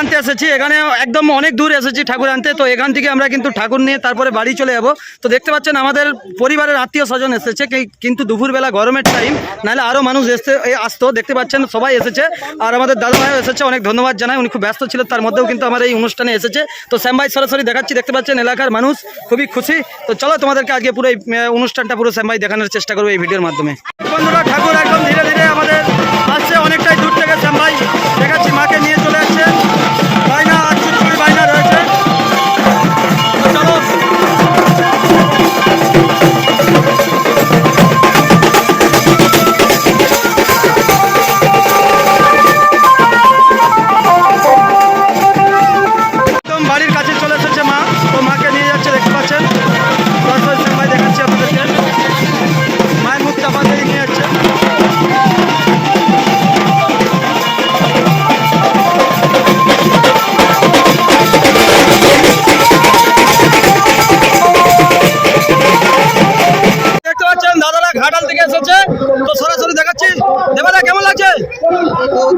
আনতে এসেছি, এখানে একদম অনেক দূর এসেছি ঠাকুর আনতে, তো এখান থেকে আমরা কিন্তু ঠাকুর নিয়ে তারপরে বাড়ি চলে যাব। তো দেখতে পাচ্ছেন আমাদের পরিবারের আত্মীয় স্বজন এসেছে কিন্তু দুপুরবেলা গরমের টাইম নাহলে আরও মানুষ এসে আসতো। দেখতে পাচ্ছেন সবাই এসেছে, আর আমাদের দাদা ভাইও এসেছে, অনেক ধন্যবাদ জানাই, উনি খুব ব্যস্ত ছিল, তার মধ্যেও কিন্তু আমার এই অনুষ্ঠানে এসেছে। তো শ্যাম ভাই সরাসরি দেখাচ্ছি, দেখতে পাচ্ছেন এলাকার মানুষ, খুবই খুশি। তো চলো তোমাদেরকে আজকে পুরো অনুষ্ঠানটা পুরো শ্যাম ভাই দেখানোর চেষ্টা করব এই ভিডিওর মাধ্যমে। বন্ধুরা, ঠাকুর একদম ধীরে ধীরে আমাদের খুব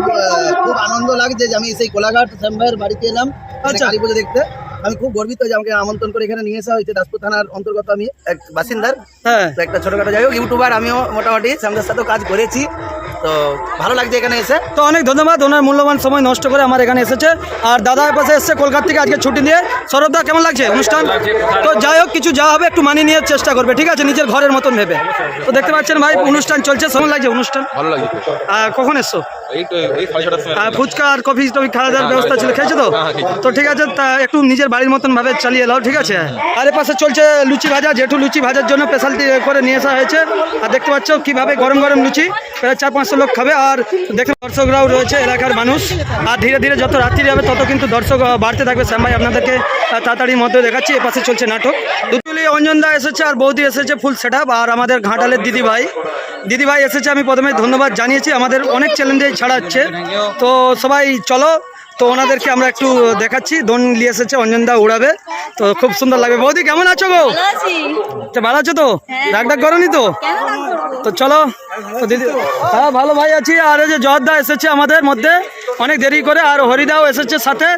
খুব আনন্দ লাগছে যে আমি সেই কোলাঘাট শ্যাম ভাইয়ের বাড়িতে এলাম। আচ্ছা। কালী পুজো দেখতে। আমি খুব গর্বিত যে আমাকে আমন্ত্রণ করে এখানে নিয়ে আসা হয়েছে। দাসপুর থানার অন্তর্গত আমি এক বাসিন্দার। হ্যাঁ। তো একটা ছোটখাটো যাই হোক ইউটিউবার আমিও মোটামুটি শ্যামদের সাথেও কাজ করেছি। তো ভালো লাগছে এখানে এসে। তো অনেক ধন্যবাদ ওনার মূল্যবান সময় নষ্ট করে আমার এখানে এসেছে। আর দাদার পাশে এসেছে কলকাতা থেকে আজকে ছুটি দিয়ে সৌরভদা কেমন লাগছে অনুষ্ঠান? তো যাই হোক কিছু যা হবে একটু মানিয়ে নেওয়ার চেষ্টা করবে। ঠিক আছে নিজের ঘরের মতন ভেবে। তো দেখতে পাচ্ছেন ভাই অনুষ্ঠান চলছে। কেমন লাগছে অনুষ্ঠান? ভালো লাগছে। কখন এসছো? ফুচকা আর কফি টফি খাওয়া দাওয়ার ব্যবস্থা ছিল খেয়েছো তো? হ্যাঁ, তো ঠিক আছে তা একটু নিজের বাড়ির মতন ভাবে চালিয়ে নাও ঠিক আছে? আর এ পাশে চলছে লুচি ভাজা জেঠু লুচি ভাজার জন্য স্পেশালিটি করে নিয়ে আসা হয়েছে আর দেখতে পাচ্ছ কীভাবে গরম গরম লুচি প্রায় চার পাঁচশো লোক খাবে আর দেখুন দর্শকরাও রয়েছে এলাকার মানুষ আর ধীরে ধীরে যত রাত্রি যাবে তত কিন্তু দর্শক বাড়তে থাকবে। শ্যাম ভাই আপনাদেরকে তাড়াতাড়ির মধ্যে দেখাচ্ছি এ পাশে চলছে নাটক। দুতুলি অঞ্জনদা এসেছে আর বৌদি এসেছে ফুল সেট আর আমাদের ঘাটালের দিদি ভাই দিদি ভাই এসেছে আমি প্রথমে ধন্যবাদ জানিয়েছি আমাদের অনেক চ্যালেঞ্জে ছাড়া হচ্ছে। তো সবাই চলো তো ওনাদেরকে আমরা একটু দেখাচ্ছি। দোন নিয়ে এসেছে অঞ্জনদা উড়াবে। তো খুব সুন্দর লাগবে। বৌদি কেমন আছো গো? ভালো আছি। তো ডাক ডাক করনি তো? তো চলো দিদি হ্যাঁ ভালো ভাই আছি। আর এই যে জয়দা এসেছে আমাদের মধ্যে। অনেক দেরি করে। আর হরিদাও এসেছে সাথে।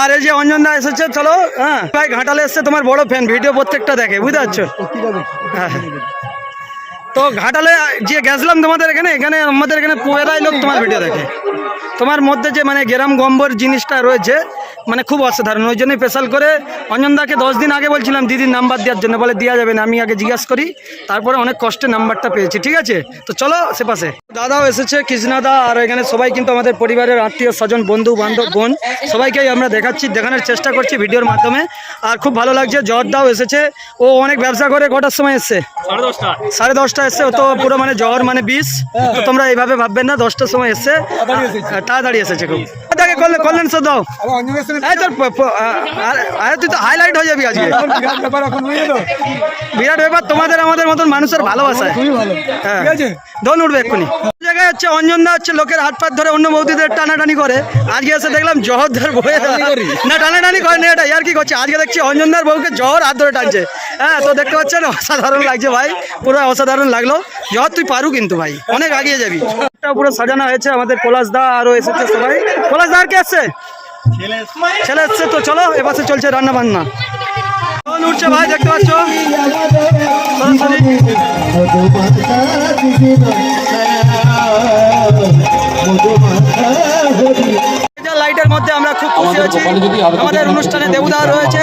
আর এই যে অঞ্জনদা এসেছে চলো হ্যাঁ। ভাই ঘাটালে এসছে তোমার বড় ফ্যান ভিডিও প্রত্যেকটা দেখে বুঝতে পারছ? হ্যাঁ। তো ঘাটালে যে গেছিলাম তোমাদের এখানে এখানে আমাদের এখানে পুয়েরাই লোক তোমার ভিডিও দেখে। তোমার মধ্যে যে মানে গ্রাম গম্বর জিনিসটা রয়েছে মানে খুব অসাধারণ। ওই জন্যই স্পেশাল করে অঞ্জনদাকে দশ দিন আগে বলছিলাম দিদির নাম্বার দেওয়ার জন্য। বলে দেওয়া যাবে না আমি আগে জিজ্ঞাসা করি। তারপরে অনেক কষ্টে নাম্বারটা পেয়েছি ঠিক আছে? তো চলো সে পাশে। দাদাও এসেছে কৃষ্ণাদা আর এখানে সবাই কিন্তু আমাদের পরিবারের আত্মীয় স্বজন বন্ধু বান্ধব বোন সবাইকেই আমরা দেখাচ্ছি দেখানোর চেষ্টা করছি ভিডিওর মাধ্যমে। আর খুব ভালো লাগছে জর্দাও এসেছে। ও অনেক ব্যবসা করে কটার সময় এসছে? সাড়ে দশটা। এসছে ও তো পুরো মানে জহর মানে বিষ। তো তোমরা এইভাবে ভাববেন না দশটার সময় এসছে। হ্যাঁ, তাড়াতাড়ি এসেছে খুব। তাকে করলে করলেন সব দাও। এই তোর আরে তুই তো হাইলাইট হয়ে যাবি আজকে। বিরাট ব্যাপার তোমাদের আমাদের মতন মানুষের ভালোবাসা। হ্যাঁ। দোন উঠবে এক্ষুনি। জায়গায় হচ্ছে অঞ্জনদা হচ্ছে লোকের হাত পাত ধরে অন্য বৌদিদের টানাটানি করে। আজকে এসে দেখলাম জহরদার বউয়ে না টানাটানি করে না এটা ইয়ার কি করছে? আজকে দেখছি অঞ্জনদার বউকে জহর হাত ধরে টানছে। হ্যাঁ তো দেখতে পাচ্ছেন অসাধারণ লাগছে ভাই। পুরো অসাধারণ লাগল। জহর তুই পারু কিন্তু ভাই অনেক আগিয়ে যাবি। পুরো সাজানো হয়েছে আমাদের পলাশ দা আরও এসেছে সবাই। পলাশ দা আর কে আসছে ছেলে এসছে তো চলো এপাশে চলছে রান্না বান্না। উঠছে ভাই দেখতে পাচ্ছ? লাইটের মধ্যে আমরা খুব খুশি হয়েছি আমাদের অনুষ্ঠানে দেবুদা রয়েছে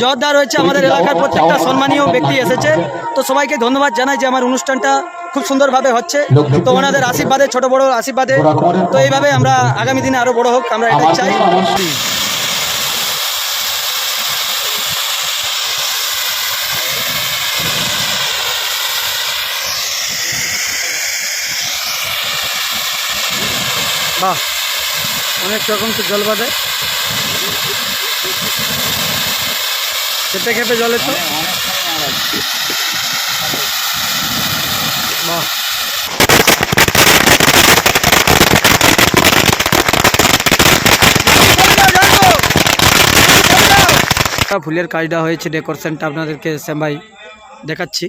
জহরদা রয়েছে আমাদের এলাকার প্রত্যেকটা সম্মানীয় ব্যক্তি এসেছে। তো সবাইকে ধন্যবাদ জানাই যে আমার অনুষ্ঠানটা খুব সুন্দরভাবে হচ্ছে। তো ওনাদের আশীর্বাদে, ছোট বড় আশীর্বাদে। তো এইভাবে আমরা আগামী দিনে আরও বড় হোক, আমরা এটাই চাই। বাহ, অনেক রকম তো জল বাঁধে খেপে খেপে জলে তো। বাহ ফুলের কাজটা হয়েছে ডেকোরেশনটা আপনাদেরকে শ্যামভাই দেখাচ্ছি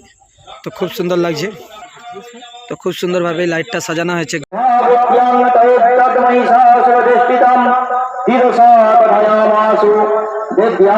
তো খুব সুন্দর লাগছে তো খুব সুন্দরভাবে লাইটটা সাজানো হয়েছে শিরসা তথায়ামাসু দেব্যা